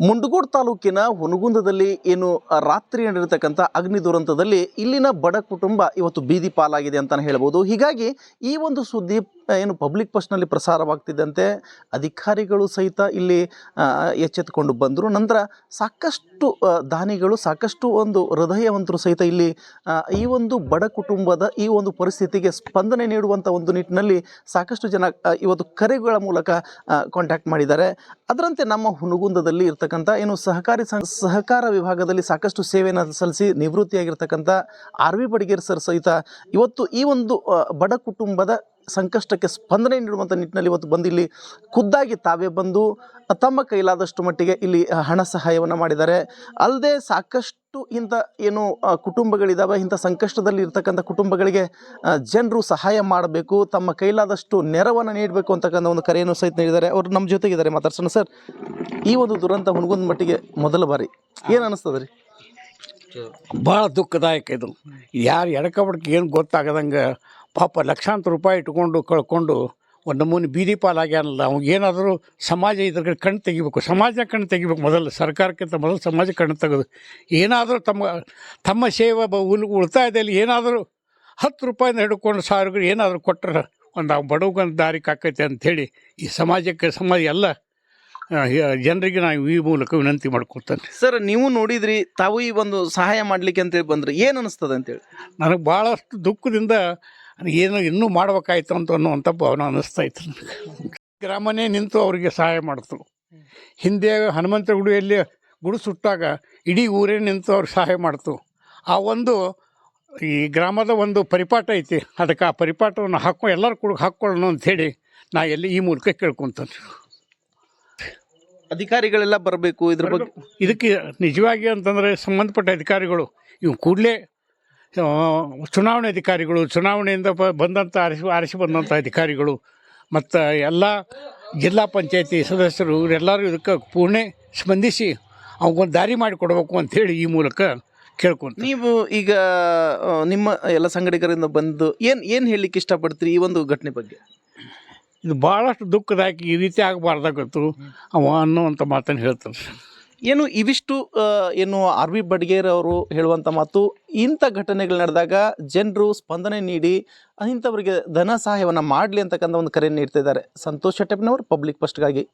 ಮುಂಡಗೋಡ್ ತಾಲೂಕಿನ ಹುನಗುಂದದಲ್ಲಿ ಏನು ರಾತ್ರಿ ನಡೆದಿರ್ತಕ್ಕಂಥ ಅಗ್ನಿ ದುರಂತದಲ್ಲಿ ಇಲ್ಲಿನ ಬಡ ಕುಟುಂಬ ಇವತ್ತು ಬೀದಿ ಪಾಲಾಗಿದೆ ಅಂತಲೇ ಹೇಳ್ಬೋದು. ಹೀಗಾಗಿ ಈ ಒಂದು ಸುದ್ದಿ ಏನು ಪಬ್ಲಿಕ್ ಪಸ್ಟ್ನಲ್ಲಿ ಪ್ರಸಾರವಾಗ್ತಿದ್ದಂತೆ ಅಧಿಕಾರಿಗಳು ಸಹಿತ ಇಲ್ಲಿ ಎಚ್ಚೆತ್ತುಕೊಂಡು ಬಂದರು. ನಂತರ ಸಾಕಷ್ಟು ದಾನಿಗಳು, ಸಾಕಷ್ಟು ಒಂದು ಹೃದಯವಂತರು ಸಹಿತ ಇಲ್ಲಿ ಈ ಒಂದು ಬಡ ಕುಟುಂಬದ ಈ ಒಂದು ಪರಿಸ್ಥಿತಿಗೆ ಸ್ಪಂದನೆ ನೀಡುವಂಥ ಒಂದು ನಿಟ್ಟಿನಲ್ಲಿ ಸಾಕಷ್ಟು ಜನ ಇವತ್ತು ಕರೆಗಳ ಮೂಲಕ ಕಾಂಟ್ಯಾಕ್ಟ್ ಮಾಡಿದ್ದಾರೆ. ಅದರಂತೆ ನಮ್ಮ ಹುನಗುಂದದಲ್ಲಿ ಇರ್ತಕ್ಕಂಥ ಏನು ಸಹಕಾರಿ ಸಹಕಾರ ವಿಭಾಗದಲ್ಲಿ ಸಾಕಷ್ಟು ಸೇವೆಯನ್ನು ಸಲ್ಲಿಸಿ ನಿವೃತ್ತಿಯಾಗಿರ್ತಕ್ಕಂಥ ಆರ್ ವಿ ಬಡಿಗೇರ್ ಸರ್ ಸಹಿತ ಇವತ್ತು ಈ ಒಂದು ಬಡ ಕುಟುಂಬದ ಸಂಕಷ್ಟಕ್ಕೆ ಸ್ಪಂದನೆ ನೀಡುವಂಥ ನಿಟ್ಟಿನಲ್ಲಿ ಇವತ್ತು ಬಂದು ಇಲ್ಲಿ ಖುದ್ದಾಗಿ ತಾವೇ ಬಂದು ತಮ್ಮ ಕೈಲಾದಷ್ಟು ಮಟ್ಟಿಗೆ ಇಲ್ಲಿ ಹಣ ಸಹಾಯವನ್ನು ಮಾಡಿದ್ದಾರೆ. ಅಲ್ಲದೆ ಸಾಕಷ್ಟು ಇಂಥ ಏನು ಕುಟುಂಬಗಳಿದ್ದಾವೆ ಇಂಥ ಸಂಕಷ್ಟದಲ್ಲಿ ಇರ್ತಕ್ಕಂಥ ಕುಟುಂಬಗಳಿಗೆ ಜನರು ಸಹಾಯ ಮಾಡಬೇಕು, ತಮ್ಮ ಕೈಲಾದಷ್ಟು ನೆರವನ್ನು ನೀಡಬೇಕು ಅಂತಕ್ಕಂಥ ಒಂದು ಕರೆಯನ್ನು ಸಹಿತ ನೀಡಿದ್ದಾರೆ. ಅವರು ನಮ್ಮ ಜೊತೆಗಿದ್ದಾರೆ ಮಾತಾಡ್ಸೋಣ ಸರ್. ಈ ಒಂದು ದುರಂತ ಹುಣಗುಂದ ಮಟ್ಟಿಗೆ ಮೊದಲ ಬಾರಿ. ಏನು ಅನಿಸ್ತದೆ ರೀ ಭಾಳ ದುಃಖದಾಯಕ ಇದು. ಯಾರು ಎಡಕಬಡ್ಕೆ ಏನು ಗೊತ್ತಾಗದಂಗೆ ಪಾಪ ಲಕ್ಷಾಂತರ ರೂಪಾಯಿ ಇಟ್ಕೊಂಡು ಕಳ್ಕೊಂಡು ಒಂದು ನಮೂನೆ ಬೀದಿ ಪಾಲಾಗ್ಯಾನಲ್ಲ, ಅವ್ಗೆ ಏನಾದರೂ ಸಮಾಜ ಇದ್ರ ಕಡೆ ಕಣ್ಣು ತೆಗಿಬೇಕು. ಸಮಾಜ ಕಣ್ಣು ತೆಗಿಬೇಕು. ಮೊದಲು ಸರ್ಕಾರಕ್ಕಿಂತ ಮೊದಲು ಸಮಾಜ ಕಣ್ಣು ತೆಗೆದು. ಏನಾದರೂ ತಮ್ಮ ತಮ್ಮ ಸೇವೆ ಬ ಉಲ್ ಉಳಿತಾಯದಲ್ಲಿ ಏನಾದರೂ ಹತ್ತು ರೂಪಾಯಿಂದ ಹಿಡ್ಕೊಂಡು ಸಾವಿರ ಏನಾದರೂ ಕೊಟ್ಟರೆ ಒಂದು ಬಡವಗೊಂದು ದಾರಿ ಕಾಕೈತೆ ಅಂಥೇಳಿ ಈ ಸಮಾಜಕ್ಕೆ, ಸಮಾಜ ಎಲ್ಲ ಜನರಿಗೆ ನಾವು ಈ ಮೂಲಕ ವಿನಂತಿ ಮಾಡ್ಕೊಳ್ತೇನೆ. ಸರ್ ನೀವು ನೋಡಿದ್ರಿ ತಾವು ಈ ಒಂದು ಸಹಾಯ ಮಾಡ್ಲಿಕ್ಕೆ ಅಂತೇಳಿ ಬಂದ್ರಿ. ಏನು ಅನಿಸ್ತದೆ ಅಂತೇಳಿ ನನಗೆ ಭಾಳಷ್ಟು ದುಃಖದಿಂದ ಏನು ಇನ್ನೂ ಮಾಡ್ಬೇಕಾಯ್ತು ಅಂತ ಅನ್ನುವಂಥ ಭಾವನೆ ಅನ್ನಿಸ್ತಾ ಇತ್ತು ನನಗೆ. ಗ್ರಾಮನೇ ನಿಂತು ಅವರಿಗೆ ಸಹಾಯ ಮಾಡ್ತು. ಹಿಂದೆ ಹನುಮಂತ ಗುಡಿಯಲ್ಲಿ ಗುಡಿ ಸುಟ್ಟಾಗ ಇಡೀ ಊರೇ ನಿಂತು ಅವ್ರಿಗೆ ಸಹಾಯ ಮಾಡ್ತು. ಆ ಒಂದು ಈ ಗ್ರಾಮದ ಒಂದು ಪರಿಪಾಠ ಐತಿ. ಅದಕ್ಕೆ ಆ ಪರಿಪಾಠವನ್ನು ಹಾಕೋ ಎಲ್ಲರೂ ಕೂಡ ಹಾಕ್ಕೊಳ್ಳೋಣ ಅಂಥೇಳಿ ನಾ ಎಲ್ಲಿ ಈ ಮೂಲಕ ಕೇಳ್ಕೊತಾನೆ. ಅಧಿಕಾರಿಗಳೆಲ್ಲ ಬರಬೇಕು ಇದ್ರ ಬಗ್ಗೆ ಇದಕ್ಕೆ ನಿಜವಾಗಿ ಅಂತಂದರೆ ಸಂಬಂಧಪಟ್ಟ ಅಧಿಕಾರಿಗಳು ಇವು ಕೂಡಲೇ ಚುನಾವಣೆ ಅಧಿಕಾರಿಗಳು ಚುನಾವಣೆಯಿಂದ ಬ ಬಂದಂಥ ಆರಿಸಿ ಆರಿಸಿ ಬಂದಂಥ ಅಧಿಕಾರಿಗಳು ಮತ್ತು ಎಲ್ಲ ಜಿಲ್ಲಾ ಪಂಚಾಯತಿ ಸದಸ್ಯರು ಇವರೆಲ್ಲರೂ ಇದಕ್ಕೆ ಪೂರ್ಣೆ ಸ್ಪಂದಿಸಿ ಅವಗೊಂದು ದಾರಿ ಮಾಡಿಕೊಡ್ಬೇಕು ಅಂಥೇಳಿ ಈ ಮೂಲಕ ಕೇಳ್ಕೊಂಡು ನೀವು ಈಗ ನಿಮ್ಮ ಎಲ್ಲ ಸಂಘಟಕರಿಂದ ಬಂದು ಏನು ಏನು ಹೇಳಲಿಕ್ಕೆ ಇಷ್ಟಪಡ್ತೀರಿ ಈ ಒಂದು ಘಟನೆ ಬಗ್ಗೆ? ಇದು ಭಾಳಷ್ಟು ದುಃಖದಾಯಕ ಈ ರೀತಿ ಆಗಬಾರ್ದಾಗತ್ತು. ಅವ ಅನ್ನುವಂಥ ಮಾತನ್ನು ಹೇಳ್ತಾರೆ ಏನು ಇವಿಷ್ಟು ಏನು ಆರ್ ವಿ ಬಡ್ಗೇರ್ ಅವರು ಹೇಳುವಂಥ ಮಾತು ಇಂಥ ಘಟನೆಗಳು ನಡೆದಾಗ ಜನರು ಸ್ಪಂದನೆ ನೀಡಿ ಇಂಥವರಿಗೆ ಧನ ಸಹಾಯವನ್ನು ಮಾಡಲಿ ಅಂತಕ್ಕಂಥ ಒಂದು ಕರೆ ನೀಡ್ತಾ ಇದ್ದಾರೆ. ಸಂತೋಷ್ ಶೆಟ್ಟಪ್ಪನವರು ಪಬ್ಲಿಕ್ ಫಸ್ಟ್ಗಾಗಿ.